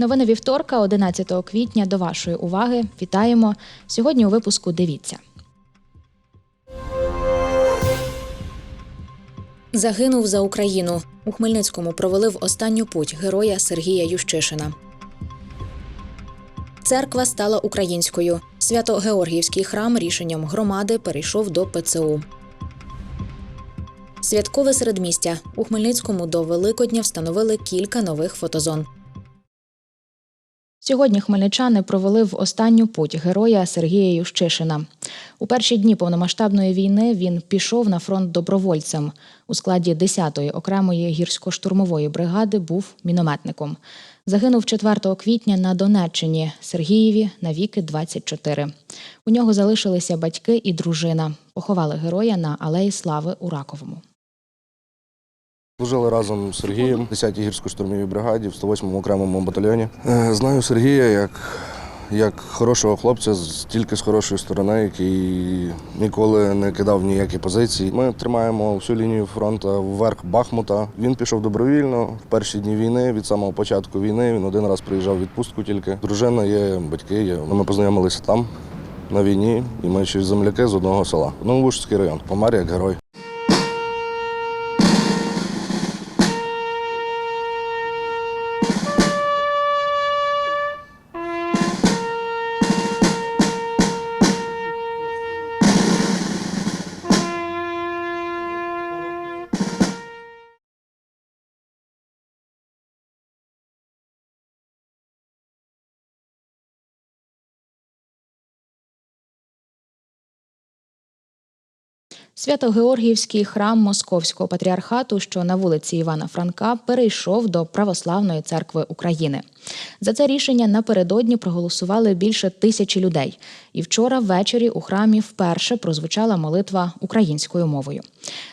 Новини вівторка, 11 квітня. До вашої уваги. Вітаємо. Сьогодні у випуску дивіться. Загинув за Україну. У Хмельницькому провели в останню путь героя Сергія Ющишина. Церква стала українською. Свято-Георгіївський храм рішенням громади перейшов до ПЦУ. Святкове середмістя. У Хмельницькому до Великодня встановили кілька нових фотозон. Сьогодні хмельничани провели в останню путь героя Сергія Ющишина. У перші дні повномасштабної війни він пішов на фронт добровольцем. У складі 10-ї окремої гірсько-штурмової бригади був мінометником. Загинув 4 квітня на Донеччині Сергієві на віки 24. У нього залишилися батьки і дружина. Поховали героя на Алеї Слави у Раковому. Служили разом з Сергієм в 10-й гірсько-штурмовій бригаді в 108-му окремому батальйоні. Е, Знаю Сергія як, як хорошого хлопця, тільки з хорошої сторони, який ніколи не кидав ніякі позиції. Ми тримаємо всю лінію фронту вверх Бахмута. Він пішов добровільно в перші дні війни. Від самого початку війни він один раз приїжджав в відпустку тільки. Дружина є, батьки є. Ми познайомилися там. На війні, і ми ще земляки з одного села. Новолужський район. Помер як герой. Свято-Георгіївський храм Московського патріархату, що на вулиці Івана Франка, перейшов до Православної церкви України. За це рішення напередодні проголосували більше тисячі людей. І вчора ввечері у храмі вперше прозвучала молитва українською мовою.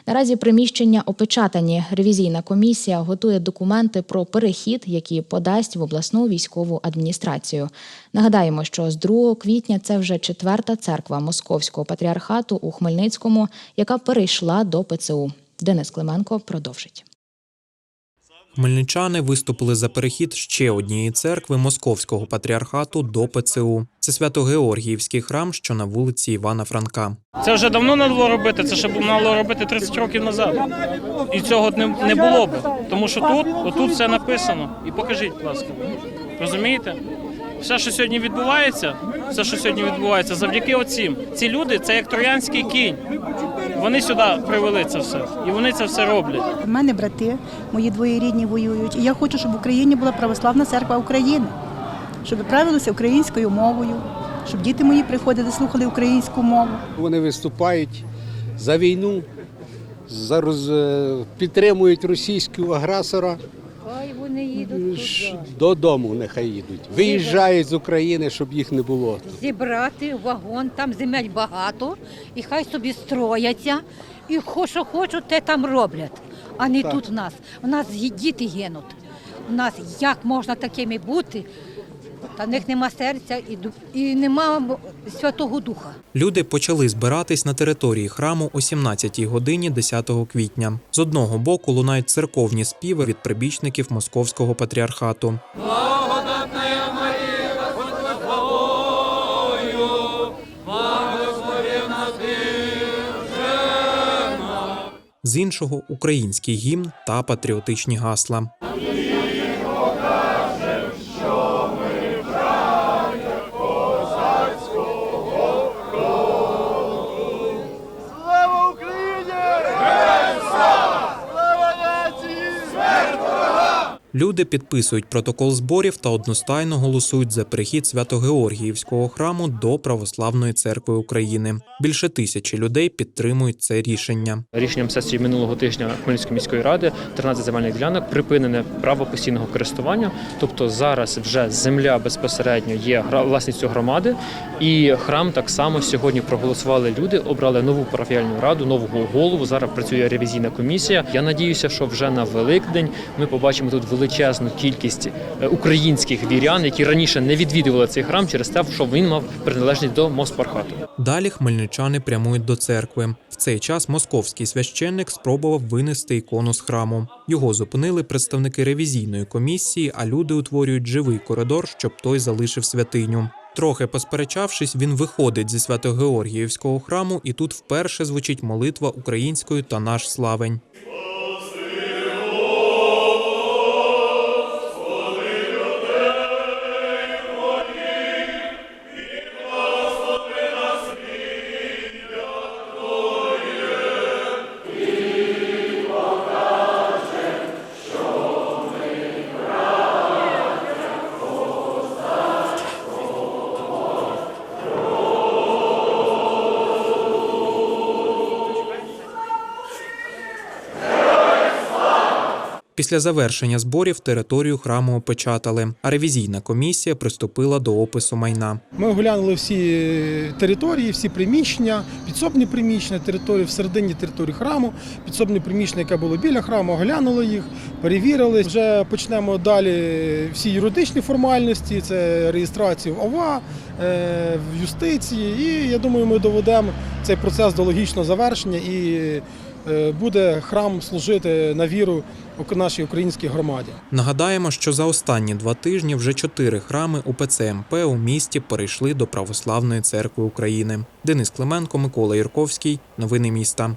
Наразі приміщення опечатані. Ревізійна комісія готує документи про перехід, які подасть в обласну військову адміністрацію. Нагадаємо, що з 2 квітня це вже четверта церква Московського патріархату у Хмельницькому, яка перейшла до ПЦУ. Денис Клименко продовжить. Хмельничани виступили за перехід ще однієї церкви Московського патріархату до ПЦУ. Це Свято-Георгіївський храм, що на вулиці Івана Франка. Це вже давно не було робити, це ще мало робити 30 років назад. І цього не, було б. Тому що тут, отут все написано. І покажіть, будь ласка. Розумієте? Все, що сьогодні відбувається, все, що сьогодні відбувається, завдяки оцім. Ці люди це як троянський кінь. Вони сюди привели це все. І вони це все роблять. У мене брати, мої двоє рідні воюють. І я хочу, щоб в Україні була православна церква України, щоб правилися українською мовою, щоб діти мої приходили, слухали українську мову. Вони виступають за війну, за роз... е, підтримують російського агресора. Вони їдуть Ш- туди. Додому нехай їдуть. Виїжджають з України, щоб їх не було. Зібрати вагон, там земель багато, і хай собі строяться, і хо- що хочуть, те там роблять, а не тут в нас. У нас гі- діти гинуть. У нас як можна такими бути? Та в них нема серця і, і нема Святого Духа. Люди почали збиратись на території храму о 17-й годині 10 квітня. З одного боку лунають церковні співи від прибічників Московського патріархату. З іншого український гімн та патріотичні гасла. Люди підписують протокол зборів та одностайно голосують за перехід Свято-Георгіївського храму до Православної церкви України. Більше тисячі людей підтримують це рішення. Рішенням сесії минулого тижня Хмельницької міської ради 13 земельних ділянок припинене право постійного користування. Тобто зараз вже земля безпосередньо є власністю громади, і храм так само сьогодні проголосували люди, обрали нову парафіальну раду, нового голову. Зараз працює ревізійна комісія. Я надіюся, що вже на Великдень ми побачимо тут величезну величезну кількість е, українських вірян, які раніше не відвідували цей храм через те, що він мав приналежність до Моспархату. Далі хмельничани прямують до церкви. В цей час московський священник спробував винести ікону з храму. Його зупинили представники ревізійної комісії, а люди утворюють живий коридор, щоб той залишив святиню. Трохи посперечавшись, він виходить зі Свято-Георгіївського храму, і тут вперше звучить молитва українською та наш славень. Після завершення зборів територію храму опечатали, а ревізійна комісія приступила до опису майна. Ми оглянули всі території, всі приміщення, підсобні приміщення, території всередині території храму, підсобні приміщення, яке було біля храму, оглянули їх, перевірили. Вже почнемо далі всі юридичні формальності, це реєстрацію в ОВА, е, в юстиції. І я думаю, ми доведемо цей процес до логічного завершення і буде храм служити на віру у нашій українській громаді. Нагадаємо, що за останні два тижні вже чотири храми УПЦ МП у місті перейшли до Православної церкви України. Денис Клименко, Микола Юрковський. Новини міста.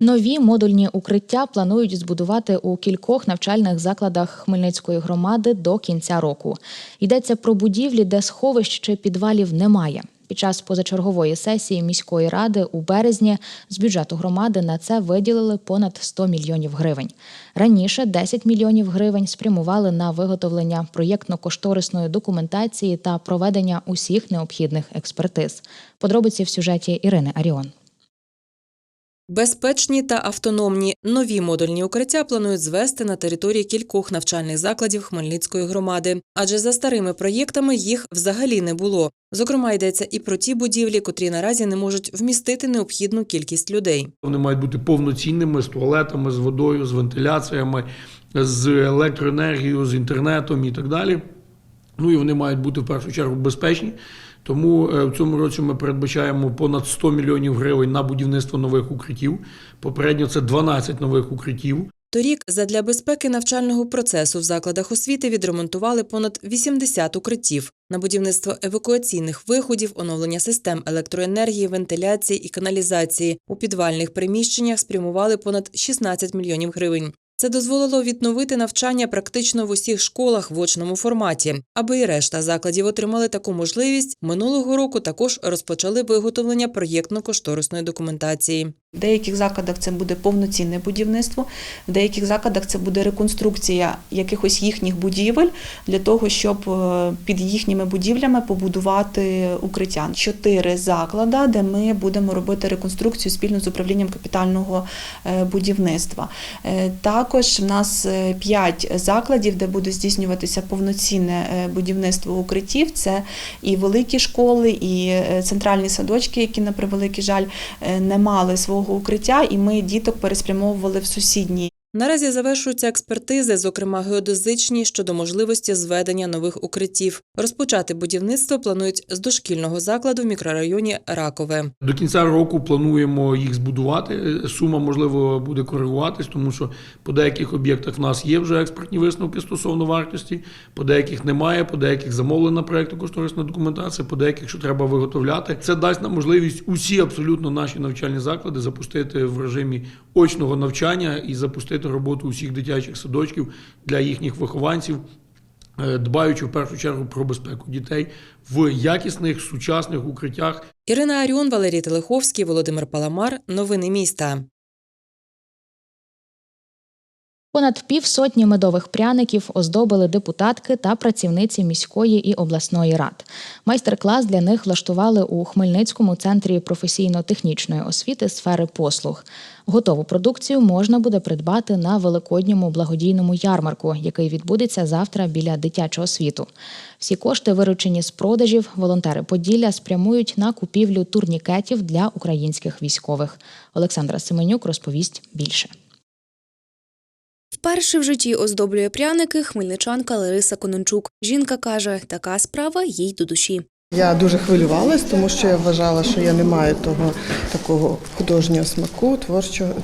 Нові модульні укриття планують збудувати у кількох навчальних закладах Хмельницької громади до кінця року. Йдеться про будівлі, де сховищ чи підвалів немає. Під час позачергової сесії міської ради у березні з бюджету громади на це виділили понад 100 мільйонів гривень. Раніше 10 мільйонів гривень спрямували на виготовлення проєктно-кошторисної документації та проведення усіх необхідних експертиз. Подробиці в сюжеті Ірини Аріон. Безпечні та автономні нові модульні укриття планують звести на території кількох навчальних закладів Хмельницької громади, адже за старими проєктами їх взагалі не було. Зокрема, йдеться і про ті будівлі, котрі наразі не можуть вмістити необхідну кількість людей. Вони мають бути повноцінними з туалетами, з водою, з вентиляціями, з електроенергією, з інтернетом і так далі. Ну і вони мають бути в першу чергу безпечні. Тому е, в цьому році ми передбачаємо понад 100 мільйонів гривень на будівництво нових укриттів. Попередньо це 12 нових укриттів. Торік задля безпеки навчального процесу в закладах освіти відремонтували понад 80 укриттів. На будівництво евакуаційних виходів, оновлення систем електроенергії, вентиляції і каналізації у підвальних приміщеннях спрямували понад 16 мільйонів гривень. Це дозволило відновити навчання практично в усіх школах в очному форматі. Аби і решта закладів отримали таку можливість, минулого року також розпочали виготовлення проєктно-кошторисної документації. В деяких закладах це буде повноцінне будівництво, в деяких закладах це буде реконструкція якихось їхніх будівель для того, щоб е, під їхніми будівлями побудувати укриття. Чотири заклади, де ми будемо робити реконструкцію спільно з управлінням капітального е, будівництва. Е, Також в нас п'ять закладів, де буде здійснюватися повноцінне будівництво укриттів. Це і великі школи, і центральні садочки, які на превеликий жаль не мали свого укриття, і ми діток переспрямовували в сусідні. Наразі завершуються експертизи, зокрема геодезичні, щодо можливості зведення нових укриттів. Розпочати будівництво планують з дошкільного закладу в мікрорайоні Ракове. До кінця року плануємо їх збудувати. Сума, можливо, буде коригуватись, тому що по деяких об'єктах в нас є вже експертні висновки стосовно вартості, по деяких немає, по деяких замовлена проєктно-кошторисна документація, по деяких, що треба виготовляти. Це дасть нам можливість усі абсолютно наші навчальні заклади запустити в режимі очного навчання і запустити роботу усіх дитячих садочків для їхніх вихованців. е, Дбаючи в першу чергу про безпеку дітей в якісних сучасних укриттях, Ірина Аріон, Валерій Телеховський, Володимир Паламар. Новини міста. Понад півсотні медових пряників оздобили депутатки та працівниці міської і обласної рад. Майстер-клас для них влаштували у Хмельницькому центрі професійно-технічної освіти сфери послуг. Готову продукцію можна буде придбати на великодньому благодійному ярмарку, який відбудеться завтра біля дитячого світу. Всі кошти, виручені з продажів, волонтери Поділля спрямують на купівлю турнікетів для українських військових. Олександра Семенюк розповість більше. Вперше в житті оздоблює пряники хмельничанка Лариса Конончук. Жінка каже, така справа їй до душі. Я дуже хвилювалась, тому що я вважала, що я не маю того такого художнього смаку, творчого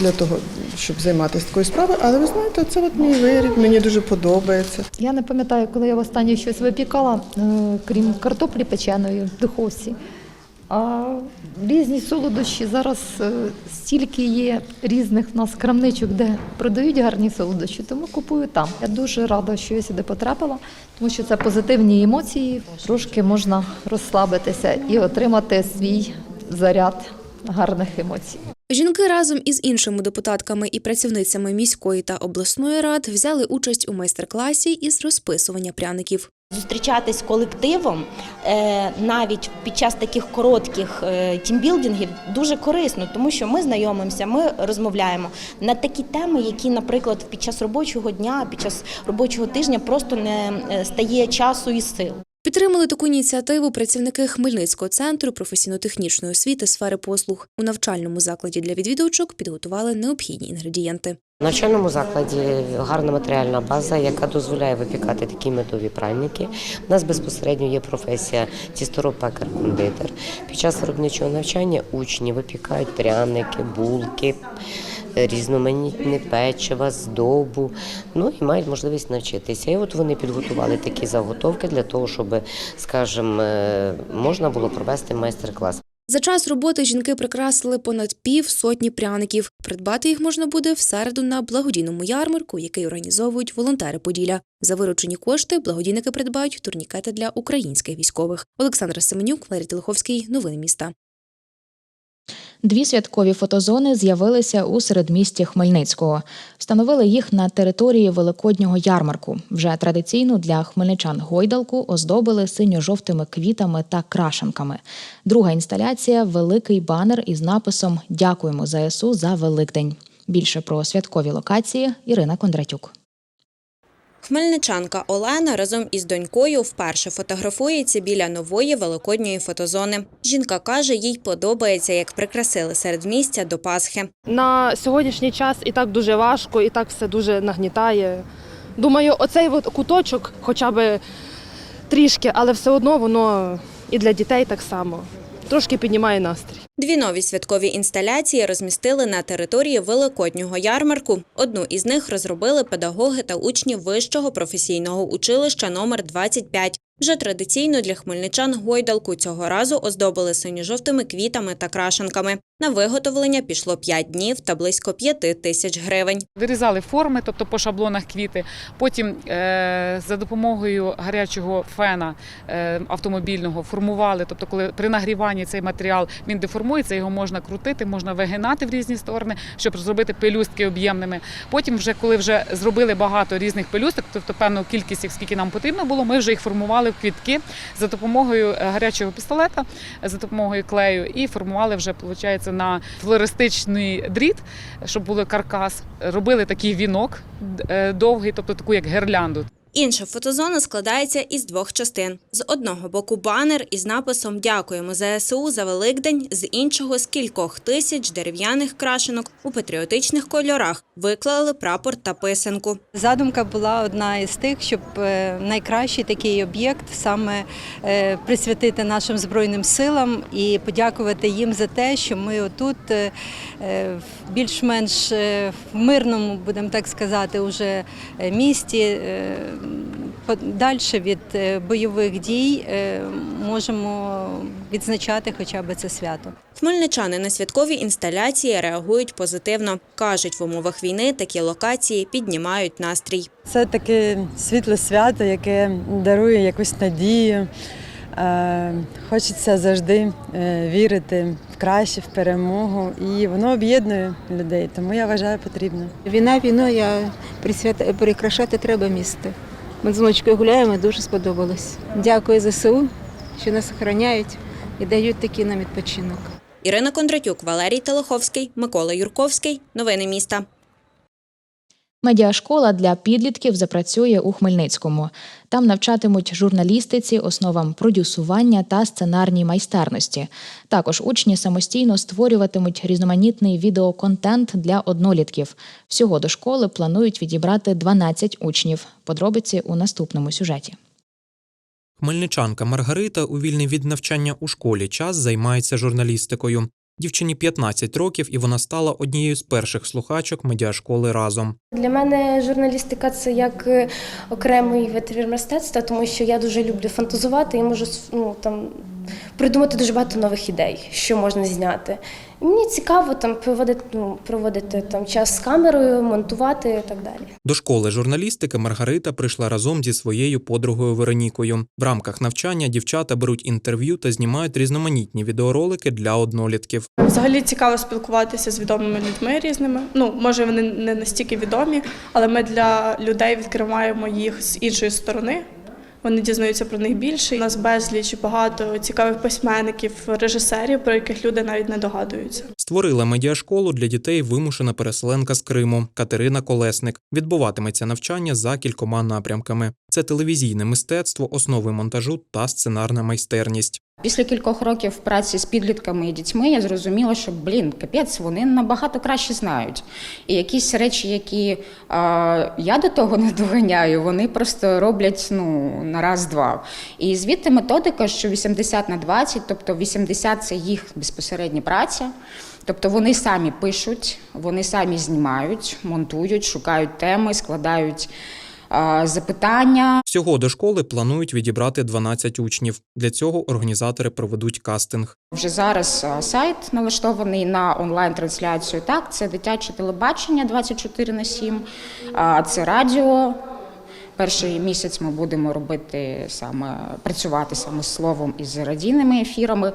для того, щоб займатися такою справою. Але ви знаєте, це от мій виріб, мені дуже подобається. Я не пам'ятаю, коли я востаннє щось випікала, е, крім картоплі печеної в духовці. А різні солодощі зараз е, стільки є різних в нас крамничок, де продають гарні солодощі, тому купую там. Я дуже рада, що я сюди потрапила, тому що це позитивні емоції. Трошки можна розслабитися і отримати свій заряд гарних емоцій. Жінки разом із іншими депутатками і працівницями міської та обласної рад взяли участь у майстер-класі із розписування пряників. Зустрічатись колективом е, навіть під час таких коротких е, тімбілдингів дуже корисно, тому що ми знайомимося, ми розмовляємо на такі теми, які, наприклад, під час робочого дня, під час робочого тижня просто не е, стає часу і сил. Підтримали таку ініціативу працівники Хмельницького центру професійно-технічної освіти сфери послуг. У навчальному закладі для відвідувачок підготували необхідні інгредієнти. В навчальному закладі гарна матеріальна база, яка дозволяє випікати такі медові пряники. У нас безпосередньо є професія тістороб пекар кондитер. Під час виробничого навчання учні випікають пряники, булки, різноманітне печива, здобу. Ну і мають можливість навчитися. І от вони підготували такі заготовки для того, щоб, скажімо, е, можна було провести майстер-клас. За час роботи жінки прикрасили понад пів сотні пряників. Придбати їх можна буде в середу на благодійному ярмарку, який організовують волонтери Поділля. За виручені кошти благодійники придбають турнікети для українських військових. Олександра Семенюк, Валерій Телеховський. Новини міста. Дві святкові фотозони з'явилися у середмісті Хмельницького. Встановили їх на території великоднього ярмарку. Вже традиційну для хмельничан гойдалку оздобили синьо-жовтими квітами та крашенками. Друга інсталяція великий банер із написом Дякуємо ЗСУ за Великдень. Більше про святкові локації Ірина Кондратюк. Хмельничанка Олена разом із донькою вперше фотографується біля нової великодньої фотозони. Жінка каже, їй подобається, як прикрасили середмістя до Пасхи. На сьогоднішній час і так дуже важко, і так все дуже нагнітає. Думаю, оцей от куточок, хоча б трішки, але все одно воно і для дітей так само. Трошки піднімає настрій. Дві нові святкові інсталяції розмістили на території великоднього ярмарку. Одну із них розробили педагоги та учні вищого професійного училища номер 25. Вже традиційно для хмельничан гойдалку цього разу оздобили синьо-жовтими квітами та крашенками. На виготовлення пішло 5 днів та близько 5 тисяч гривень. Вирізали форми, тобто по шаблонах квіти. Потім е, за допомогою гарячого фена е, автомобільного формували. Тобто, коли при нагріванні цей матеріал він деформується, його можна крутити, можна вигинати в різні сторони, щоб зробити пелюстки об'ємними. Потім, вже коли вже зробили багато різних пелюсток, тобто певну кількість, скільки нам потрібно було, ми вже їх формували в квітки за допомогою е, гарячого пістолета, за допомогою клею, і формували вже, виходить, на флористичний дріт, щоб був каркас. Робили такий вінок е, довгий, тобто таку як гірлянду. Інша фотозона складається із двох частин: з одного боку банер із написом Дякуємо ЗСУ за Великдень, з іншого з кількох тисяч дерев'яних крашенок у патріотичних кольорах виклали прапор та писанку. Задумка була одна із тих, щоб е, найкращий такий об'єкт саме е, присвятити нашим збройним силам і подякувати їм за те, що ми отут е, більш-менш в мирному, будемо так сказати, уже місті. Подальше від е, бойових дій е, можемо відзначати хоча б це свято. Хмельничани на святкові інсталяції реагують позитивно. Кажуть, в умовах війни такі локації піднімають настрій. Це таке світле свято, яке дарує якусь надію. Е, Хочеться завжди вірити в краще, в перемогу, і воно об'єднує людей, тому я вважаю потрібно. Війна війною, прикрашати треба місто. Ми з внучкою гуляємо, дуже сподобалось. Дякую ЗСУ, що нас охороняють і дають такий нам відпочинок. Ірина Кондратюк, Валерій Телеховський, Микола Юрковський. Новини міста. Медіашкола для підлітків запрацює у Хмельницькому. Там навчатимуть журналістиці, основам продюсування та сценарній майстерності. Також учні самостійно створюватимуть різноманітний відеоконтент для однолітків. Всього до школи планують відібрати 12 учнів. Подробиці у наступному сюжеті. Хмельничанка Маргарита у вільний від навчання у школі час займається журналістикою. Дівчині 15 років, і вона стала однією з перших слухачок медіашколи разом. Для мене журналістика це як е, окремий витвір мистецтва, тому що я дуже люблю фантазувати і можу ну, там, придумати дуже багато нових ідей, що можна зняти. І мені цікаво там проводити, ну, проводити там час з камерою, монтувати і так далі. До школи журналістики Маргарита прийшла разом зі своєю подругою Веронікою. В рамках навчання дівчата беруть інтерв'ю та знімають різноманітні відеоролики для однолітків. Взагалі цікаво спілкуватися з відомими людьми різними. Ну, може, вони не настільки відомі, але ми для людей відкриваємо їх з іншої сторони. Вони дізнаються про них більше. У нас безліч багато цікавих письменників, режисерів, про яких люди навіть не догадуються. Створила медіашколу для дітей вимушена переселенка з Криму Катерина Колесник. Відбуватиметься навчання за кількома напрямками: це телевізійне мистецтво, основи монтажу та сценарна майстерність. Після кількох років праці з підлітками і дітьми я зрозуміла, що блін, капець, вони набагато краще знають. І якісь речі, які е, я до того не доганяю, вони просто роблять ну на раз-два. І звідти методика, що 80 на 20, тобто 80 – це їх безпосередня праця. Тобто вони самі пишуть, вони самі знімають, монтують, шукають теми, складають запитання. Всього до школи планують відібрати 12 учнів. Для цього організатори проведуть кастинг. Вже зараз сайт налаштований на онлайн-трансляцію. Так, це дитяче телебачення 24 на 7, а, це радіо. Перший місяць ми будемо робити саме працювати саме з словом і з радійними ефірами.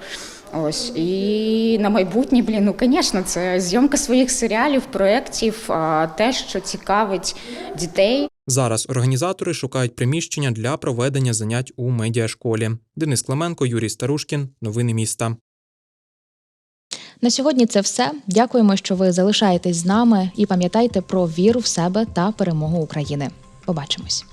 Ось і на майбутнє, блін, ну звісно, це зйомка своїх серіалів, проєктів, те, що цікавить дітей. Зараз організатори шукають приміщення для проведення занять у медіашколі. Денис Клименко, Юрій Старушкін. Новини міста. На сьогодні це все. Дякуємо, що ви залишаєтесь з нами і пам'ятайте про віру в себе та перемогу України. Побачимось.